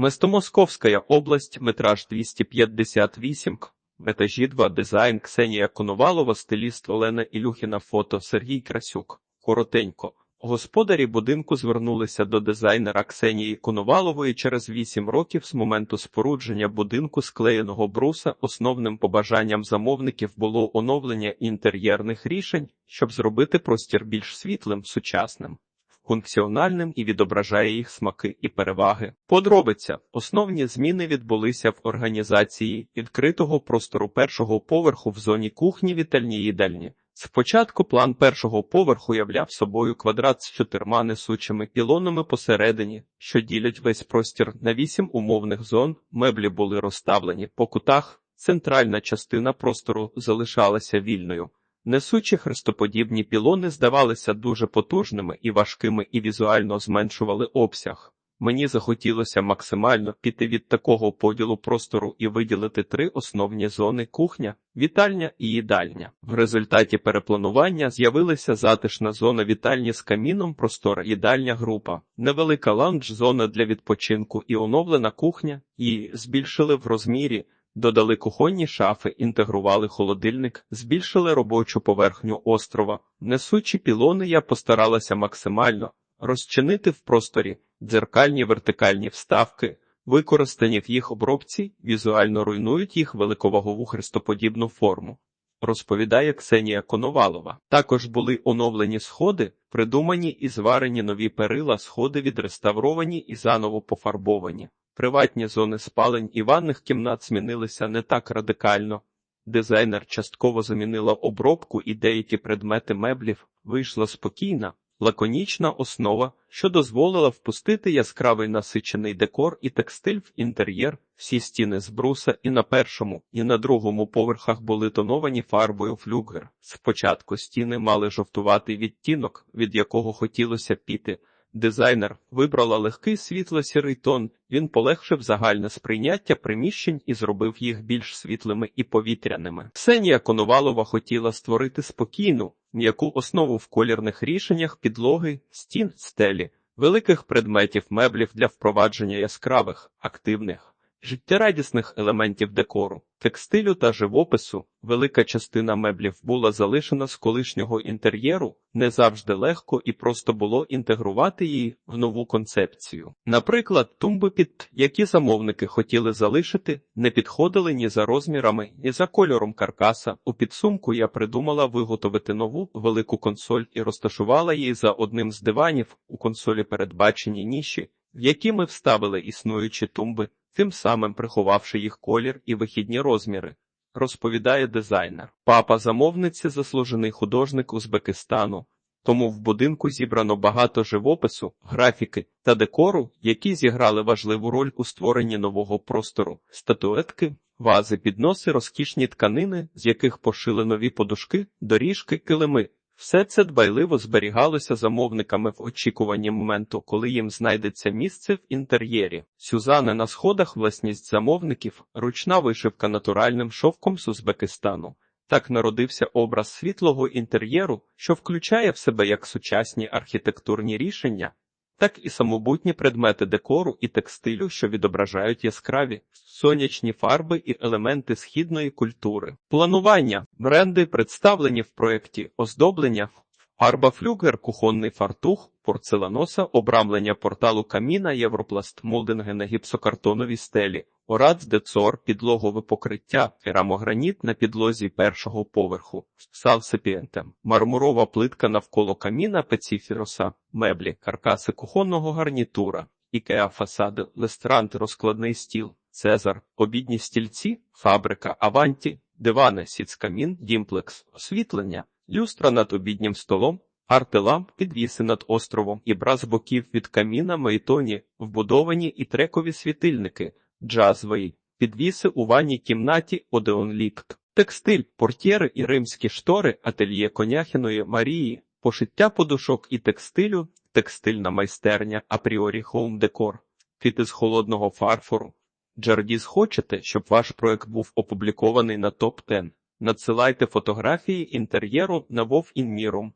Местомосковська область, метраж 258, к. в етажі 2, дизайн Ксенія Коновалова, стиліст Олена Ілюхіна, фото Сергій Красюк. Коротенько. Господарі будинку звернулися до дизайнера Ксенії Коновалової через 8 років з моменту спорудження будинку склеєного бруса. Основним побажанням замовників було оновлення інтер'єрних рішень, щоб зробити простір більш світлим, сучасним функціональним і відображає їх смаки і переваги. Подробиця. Основні зміни відбулися в організації відкритого простору першого поверху в зоні кухні вітальні їдальні. Спочатку план першого поверху являв собою квадрат з чотирма несучими пілонами посередині, що ділять весь простір на вісім умовних зон. Меблі були розставлені по кутах. Центральна частина простору залишалася вільною. Несучі хрестоподібні пілони здавалися дуже потужними і важкими і візуально зменшували обсяг. Мені захотілося максимально піти від такого поділу простору і виділити три основні зони кухня, вітальня і їдальня. В результаті перепланування з'явилася затишна зона вітальні з каміном, простора їдальня група, невелика лаунж-зона для відпочинку і оновлена кухня, її збільшили в розмірі. Додали кухонні шафи, інтегрували холодильник, збільшили робочу поверхню острова. Несучі пілони я постаралася максимально розчинити в просторі дзеркальні вертикальні вставки, використані в їх обробці, візуально руйнують їх великовагову хрестоподібну форму. Розповідає Ксенія Коновалова. Також були оновлені сходи, придумані і зварені нові перила, сходи відреставровані і заново пофарбовані. Приватні зони спалень і ванних кімнат змінилися не так радикально. Дизайнер частково замінила обробку і деякі предмети меблів. Вийшла спокійна, лаконічна основа, що дозволила впустити яскравий насичений декор і текстиль в інтер'єр. Всі стіни з бруса і на першому, і на другому поверхах були тоновані фарбою флюгер. Спочатку стіни мали жовтуватий відтінок, від якого хотілося піти. Дизайнер вибрала легкий світло-сірий тон, він полегшив загальне сприйняття приміщень і зробив їх більш світлими і повітряними. Ксенія Коновалова хотіла створити спокійну, м'яку основу в колірних рішеннях підлоги, стін, стелі, великих предметів меблів для впровадження яскравих, активних, життєрадісних елементів декору, текстилю та живопису. Велика частина меблів була залишена з колишнього інтер'єру, не завжди легко і просто було інтегрувати її в нову концепцію. Наприклад, тумби, під які замовники хотіли залишити, не підходили ні за розмірами, ні за кольором каркаса. У підсумку я придумала виготовити нову велику консоль і розташувала її за одним з диванів у консолі передбачені ніші, в які ми вставили існуючі тумби, тим самим приховавши їх колір і вихідні розміри. Розповідає дизайнер. Папа замовниці заслужений художник Узбекистану, тому в будинку зібрано багато живопису, графіки та декору, які зіграли важливу роль у створенні нового простору, статуетки, вази, підноси, розкішні тканини, з яких пошили нові подушки, доріжки, килими. Все це дбайливо зберігалося замовниками в очікуванні моменту, коли їм знайдеться місце в інтер'єрі. Сюзани на сходах власність замовників, ручна вишивка натуральним шовком з Узбекистану. Так народився образ світлого інтер'єру, що включає в себе як сучасні архітектурні рішення, так і самобутні предмети декору і текстилю, що відображають яскраві сонячні фарби і елементи східної культури. Планування бренди представлені в проєкті оздоблення. Фарба флюгер, кухонний фартух, порцеланоса, обрамлення порталу каміна, європласт, молдинги на гіпсокартоновій стелі, Орац децор, підлогове покриття, керамограніт на підлозі першого поверху, салсепієнтем, мармурова плитка навколо каміна, пецифіроса, меблі, каркаси кухонного гарнітура, ікеа фасади, лестрант, розкладний стіл, цезар, обідні стільці, фабрика, аванті, дивани, сіцкамін, дімплекс, освітлення, люстра над обіднім столом, Артеламп підвіси над островом і бра з боків від каміна мейтоні, вбудовані і трекові світильники, джазвої, підвіси у ванній кімнаті Одеон Лікт, текстиль, портьєри і римські штори, ательє Коняхіної Марії, пошиття подушок і текстилю, текстильна майстерня, апріорі хоум декор, квіти з холодного фарфору. Джардіс хочете, щоб ваш проект був опублікований на топ 10 Надсилайте фотографії інтер'єру на Вов Інміром.